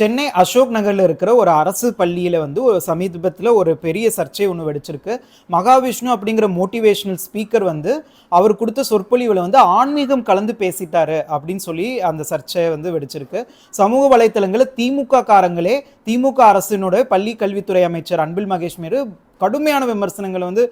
சென்னை அசோக் நகரில் இருக்கிற ஒரு அரசு பள்ளியில் வந்து ஒரு சமீபத்தில் ஒரு பெரிய சர்ச்சை ஒன்று வெடிச்சிருக்கு. மகாவிஷ்ணு அப்படிங்கிற மோட்டிவேஷனல் ஸ்பீக்கர் வந்து அவர் கொடுத்த சொற்பொழிவில் வந்து ஆன்மீகம் கலந்து பேசிட்டாரு அப்படின்னு சொல்லி அந்த சர்ச்சை வந்து வெடிச்சிருக்கு. சமூக வலைத்தளங்களில் திமுக காரங்களே திமுக அரசினோட பள்ளி கல்வித்துறை அமைச்சர் அன்பில் மகேஷ் மீது கடுமையான விமர்சனங்களை வந்து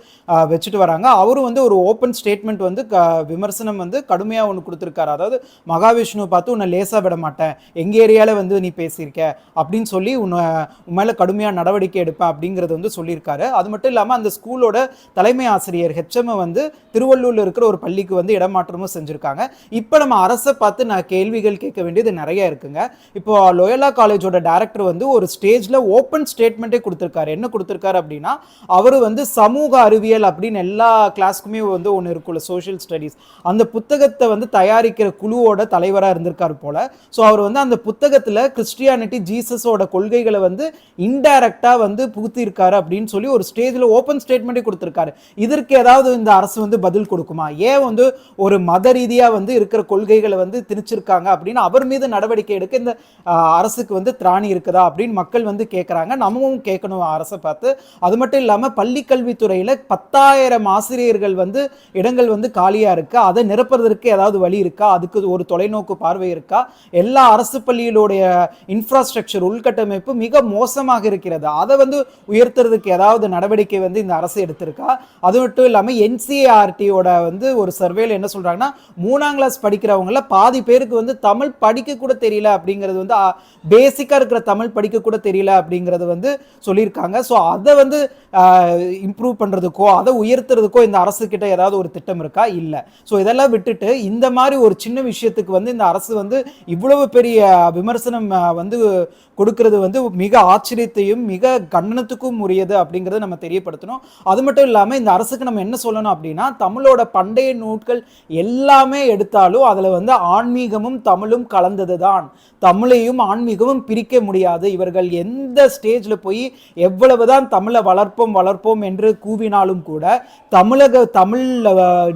வச்சுட்டு வராங்க. அவரும் வந்து ஒரு ஓப்பன் ஸ்டேட்மெண்ட் வந்து க விமர்சனம் வந்து கடுமையாக ஒன்று கொடுத்துருக்காரு. அதாவது மகாவிஷ்ணு பார்த்து உன்னை லேசாக விட மாட்டேன். எங்கள் ஏரியாவில் வந்து நீ பேசியிருக்க. அப்படின்னு சொல்லி உன்னை உன் மேலே கடுமையாக நடவடிக்கை எடுப்பேன் அப்படிங்கிறது வந்து சொல்லியிருக்காரு. அது மட்டும் இல்லாமல் அந்த ஸ்கூலோட தலைமை ஆசிரியர் ஹெச்எம் வந்து திருவள்ளூரில் இருக்கிற ஒரு பள்ளிக்கு வந்து இடமாற்றமும் செஞ்சுருக்காங்க. இப்போ நம்ம அரசை பார்த்து நான் கேள்விகள் கேட்க வேண்டியது நிறைய இருக்குங்க. இப்போ லோயலா காலேஜோட டேரக்டர் வந்து ஒரு ஸ்டேஜில் ஓப்பன் ஸ்டேட்மெண்ட்டே கொடுத்துருக்காரு. என்ன கொடுத்துருக்காரு அப்படின்னா அவர் வந்து சமூக அறிவியல் அப்படின்னு எல்லா கிளாஸ்க்குமே வந்து ஒன்று இருக்குல்ல சோஷியல் ஸ்டடீஸ் அந்த புத்தகத்தை வந்து தயாரிக்கிற குழுவோட தலைவராக இருந்திருக்காரு போல. ஸோ அவர் வந்து அந்த புத்தகத்தில் கிறிஸ்டியானிட்டி ஜீசஸோட கொள்கைகளை வந்து இன்டைரக்டாக வந்து புகுத்திருக்காரு அப்படின்னு சொல்லி ஒரு ஸ்டேஜில் ஓப்பன் ஸ்டேட்மெண்ட்டே கொடுத்துருக்காரு. இதற்கு ஏதாவது இந்த அரசு வந்து பதில் கொடுக்குமா? ஏன் வந்து ஒரு மத ரீதியாக வந்து இருக்கிற கொள்கைகளை வந்து திணிச்சிருக்காங்க அப்படின்னு அவர் மீது நடவடிக்கை எடுக்க இந்த அரசுக்கு வந்து திராணி இருக்குதா அப்படின்னு மக்கள் வந்து கேட்குறாங்க நம்மவும் கேட்கணும் அரசை பார்த்து. அது மட்டும் இல்லாமல் பள்ளி கல்வித்துறையில் பத்தாயிரம் ஆசிரியர்கள் வந்து இடங்கள் வந்து காலியாக இருக்கா? அதை நிரப்புறதற்கு ஏதாவது வழி இருக்கா? அதுக்கு ஒரு தொலைநோக்கு பார்வை இருக்கா? எல்லா அரசு பள்ளியிலுடைய இன்ஃப்ராஸ்ட்ரக்சர் உள்கட்டமைப்பு மிக மோசமாக இருக்கிறது. அதை வந்து உயர்த்துறதுக்கு ஏதாவது நடவடிக்கை வந்து இந்த அரசு எடுத்திருக்கா? அது மட்டும் இல்லாமல் என்சிஏஆர்டியோட வந்து ஒரு சர்வேல என்ன சொல்கிறாங்கன்னா மூணாம் கிளாஸ் படிக்கிறவங்கள பாதி பேருக்கு வந்து தமிழ் படிக்க கூட தெரியல அப்படிங்கிறது வந்து பேசிக்காக இருக்கிற தமிழ் படிக்க கூட தெரியல அப்படிங்கிறது வந்து சொல்லியிருக்காங்க. ஸோ அதை வந்து இம்ப்ரூவ் பண்ணுறதுக்கோ அதை உயர்த்துறதுக்கோ இந்த அரசு கிட்ட ஏதாவது ஒரு திட்டம் இருக்கா? இல்லை. ஸோ இதெல்லாம் விட்டுட்டு இந்த மாதிரி ஒரு சின்ன விஷயத்துக்கு வந்து இந்த அரசு வந்து இவ்வளவு பெரிய விமர்சனம் வந்து கொடுக்கறது வந்து மிக ஆச்சரியத்தையும் மிக கண்டனத்துக்கும் உரியது அப்படிங்கிறத நம்ம தெரியப்படுத்தணும். அது மட்டும் இல்லாமல் இந்த அரசுக்கு நம்ம என்ன சொல்லணும் அப்படின்னா தமிழோட பண்டைய நூட்கள் எல்லாமே எடுத்தாலும் அதில் வந்து ஆன்மீகமும் தமிழும் கலந்தது தான் தமிழையும் ஆன்மீகமும் பிரிக்க முடியாது. இவர்கள் எந்த ஸ்டேஜில் போய் எவ்வளவுதான் தமிழை வளர்ப்போம் வளர்ப்போம் என்று கூவினாலும் கூட தமிழக தமிழ்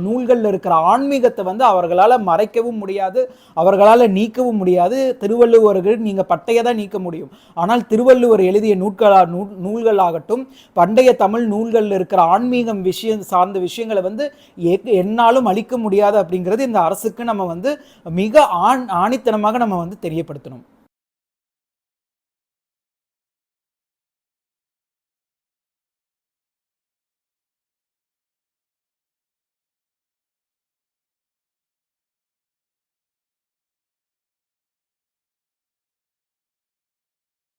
நூல்களில் இருக்கிற ஆன்மீகத்தை வந்து அவர்களால் மறைக்கவும் முடியாது அவர்களால் நீக்கவும் முடியாது. திருவள்ளுவர்கள் நீங்கள் பட்டையை தான் நீக்க முடியும். ஆனால் திருவள்ளுவர் எழுதிய நூல்களா நூ நூல்களாகட்டும் பண்டைய தமிழ் நூல்களில் இருக்கிற ஆன்மீகம் விஷயம் சார்ந்த விஷயங்களை வந்து என்னாலும் அழிக்க முடியாது அப்படிங்கிறது இந்த அரசுக்கு நம்ம வந்து மிக ஆண் ஆணித்தனமாக நம்ம வந்து தெரியப்படுத்தணும்.